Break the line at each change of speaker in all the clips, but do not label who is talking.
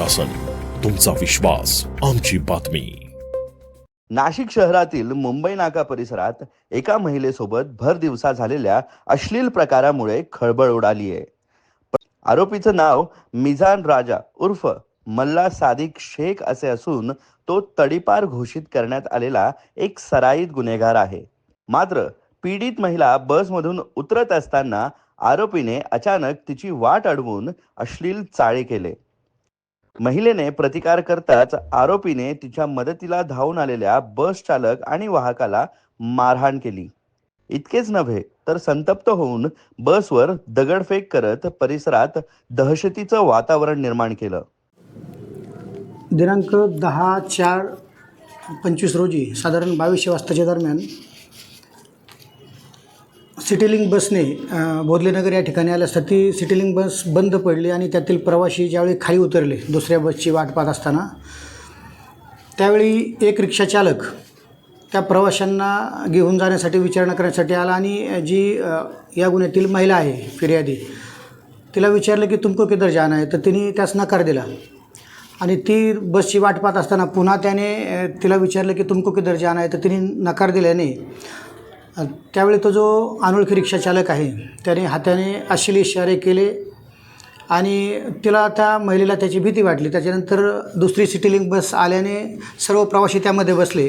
आमचा विश्वास आमची बातमी.
नाशिक शहरातील मुंबई नाका परिसरात एका महिलेसोबत भर दिवसा झालेल्या अश्लील प्रकारामुळे खळबळ उडाली आहे आरोपीचं नाव मिझान राजा उर्फ मल्ला सादिक शेख असे असून तो तडीपार घोषित करण्यात आलेला एक सराईत गुन्हेगार आहे. मात्र पीडित महिला बसमधून उतरत असताना आरोपीने अचानक तिची वाट अडवून अश्लील चाळे केले. महिलेने प्रतिकार करताच आरोपीने तिच्या मदतीला धावून आलेल्या बस चालक आणि वाहकाला मारहाण केली. इतकेच नव्हे तर संतप्त होऊन बसवर दगडफेक करत परिसरात दहशतीचं वातावरण निर्माण केलं.
दिनांक दहा चार पंचवीस रोजी साधारण बावीसशे वाजताच्या दरम्यान सिटीलिंग बसने बोधलेनगर या ठिकाणी आल्या असता ती सिटीलिंग बस बंद पडली आणि त्यातील प्रवासी ज्यावेळी खाली उतरले दुसऱ्या बसची वाट पाहत असताना त्यावेळी एक रिक्षाचालक त्या प्रवाशांना घेऊन जाण्यासाठी विचारणा करण्यासाठी आला आणि जी या गुन्ह्यातील महिला आहे फिर्यादी तिला विचारलं की तुमको किधर जाणं आहे तर तिने त्यास नकार दिला. आणि ती बसची वाट पाहत असताना पुन्हा त्याने तिला विचारलं की तुमको किधर जाणं आहे तर तिने नकार दिल्याने त्यावेळी तो जो अनोळखी रिक्षाचालक आहे त्याने हाताने अश्लील इशारे केले आणि तिला त्या महिलेला त्याची भीती वाटली. त्याच्यानंतर दुसरी सिटीलिंग बस आल्याने सर्व प्रवासी त्यामध्ये बसले.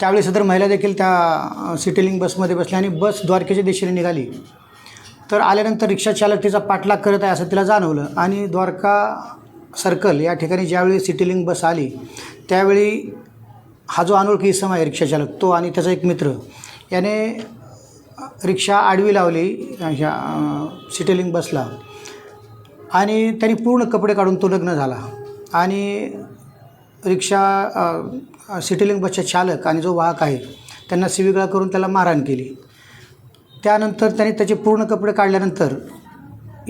त्यावेळी सदर महिला देखील त्या सिटीलिंग बसमध्ये बसल्या आणि बस द्वारकेच्या दिशेने निघाली. तर आल्यानंतर रिक्षाचालक तिचा पाठलाग करत आहे असं तिला जाणवलं आणि द्वारका सर्कल या ठिकाणी ज्यावेळी सिटीलिंग बस आली त्यावेळी हा जो अनोळखी इसम आहे रिक्षाचालक तो आणि त्याचा एक मित्र याने रिक्षा आडवी लावली ह्या सिटेलिंग बसला. आणि त्यांनी पूर्ण कपडे काढून तो लग्न झाला. आणि रिक्षा सिटेलिंग बसच्या चालक आणि जो वाहक आहे त्यांना सिविगळा करून त्याला मारहाण केली. त्यानंतर त्यांनी त्याचे पूर्ण कपडे काढल्यानंतर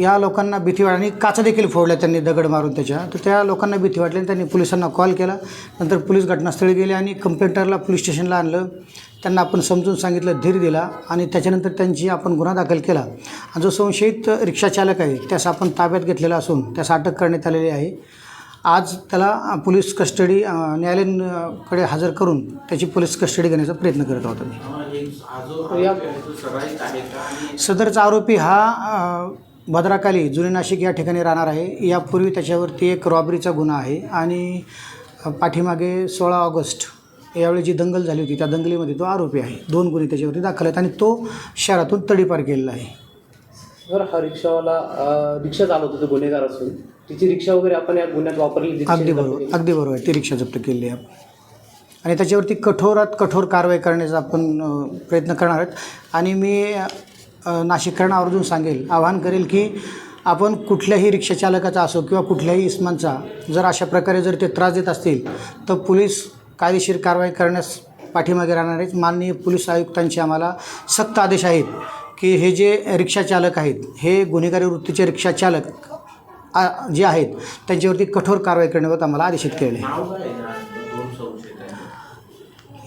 या लोकांना भीती वाट आणि काचा देखील फोडल्या त्यांनी दगड मारून त्याच्या. तर त्या लोकांना भीती वाटली आणि त्यांनी पोलिसांना कॉल केला. नंतर पोलीस घटनास्थळी गेले आणि कंप्लेंटरला पोलीस स्टेशनला आणलं. त्यांना आपण समजून सांगितलं धीर दिला आणि त्याच्यानंतर त्यांची आपण गुन्हा दाखल केला. आणि जो संशयित रिक्षा चालक आहे त्यास आपण ताब्यात घेतलेला असून त्यास अटक करण्यात आलेली आहे. आज त्याला पोलीस कस्टडी अ, न्यायालयीनकडे हजर करून त्याची पोलीस कस्टडी घेण्याचा प्रयत्न करत आहोत आम्ही. सदरचा आरोपी हा भद्राकाली जुने नाशिक या ठिकाणी राहणार आहे. यापूर्वी त्याच्यावरती एक रॉबरीचा गुन्हा आहे आणि पाठीमागे सोळा ऑगस्ट यावेळी जी दंगल झाली होती त्या दंगलीमध्ये तो आरोपी आहे. दोन गुन्हे त्याच्यावरती दाखल आहेत आणि तो शहरातून तडीपार केलेला आहे.
बरं हा रिक्षावाला रिक्षा चालवत होता गुन्हेगार असून. तिची रिक्षा वगैरे आपण या गुन्ह्यात वापरली
अगदी बरोबर. अगदी बरोबर आहे ती रिक्षा जप्त केलेली आहे. आपण आणि त्याच्यावरती कठोरात कठोर कारवाई करण्याचा आपण प्रयत्न करणार आहोत. आणि मी नाशिककरांना आवर्जून सांगेल आवाहन करेल की आपण कुठल्याही रिक्षा चालकाचा असो किंवा कुठल्याही इस्मांचा जर अशा प्रकारे जर ते त्रास देत असतील तर पोलीस कायदेशीर कारवाई करण्यास पाठीमागे राहणार आहेत. माननीय पोलीस आयुक्तांचे आम्हाला सक्त आदेश आहेत की हे जे रिक्षा चालक आहेत हे गुन्हेगारी वृत्तीचे रिक्षा चालक आ, जे आहेत त्यांच्यावरती कठोर कारवाई करण्याबाबत आम्हाला आदेशित आहे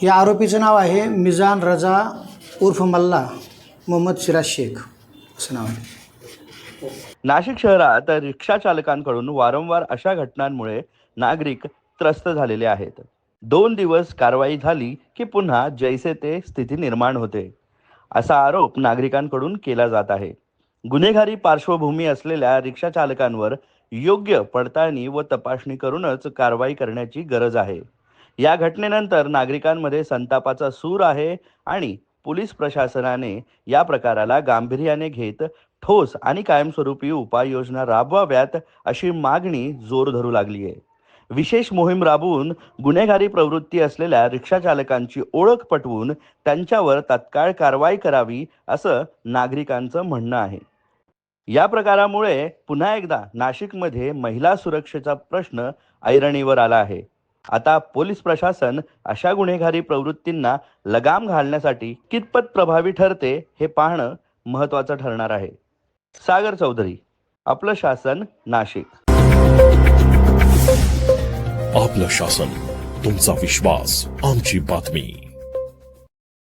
या आरोपीचं नाव आहे मिजान रजा उर्फ मल्ला. मोहम्मद सिराज शेख असं नाव आहे.
नाशिक शहरात रिक्षा चालकांकडून वारंवार अशा घटनांमुळे नागरिक त्रस्त झालेले आहेत. दोन दिवस कारवाई झाली की पुन्हा जैसे ते स्थिती निर्माण होते. असा आरोप नागरिकांकडून केला जात आहे. गुन्हेगारी पार्श्वभूमी असलेल्या रिक्षा चालकांवर योग्य पडताळणी व तपासणी करूनच कारवाई करण्याची गरज आहे. या घटनेनंतर नागरिकांमध्ये संतापाचा सूर आहे आणि पोलीस प्रशासनाने या प्रकाराला गांभीर्याने घेत ठोस आणि कायमस्वरूपी उपाययोजना राबवाव्यात अशी मागणी जोर धरू लागली आहे विशेष मोहीम राबवून गुन्हेगारी प्रवृत्ती असलेल्या रिक्षा चालकांची ओळख पटवून त्यांच्यावर तत्काळ कारवाई करावी असं नागरिकांचं म्हणणं आहे. या प्रकारामुळे पुन्हा एकदा नाशिकमध्ये महिला सुरक्षेचा प्रश्न ऐरणीवर आला आहे. आता पोलीस प्रशासन अशा गुन्हेगारी प्रवृत्तींना लगाम घालण्यासाठी कितपत प्रभावी ठरते हे पाहणं महत्वाचं ठरणार आहे. सागर चौधरी आपलं शासन नाशिक.
आपलं शासन तुमचा विश्वास आमची बातमी.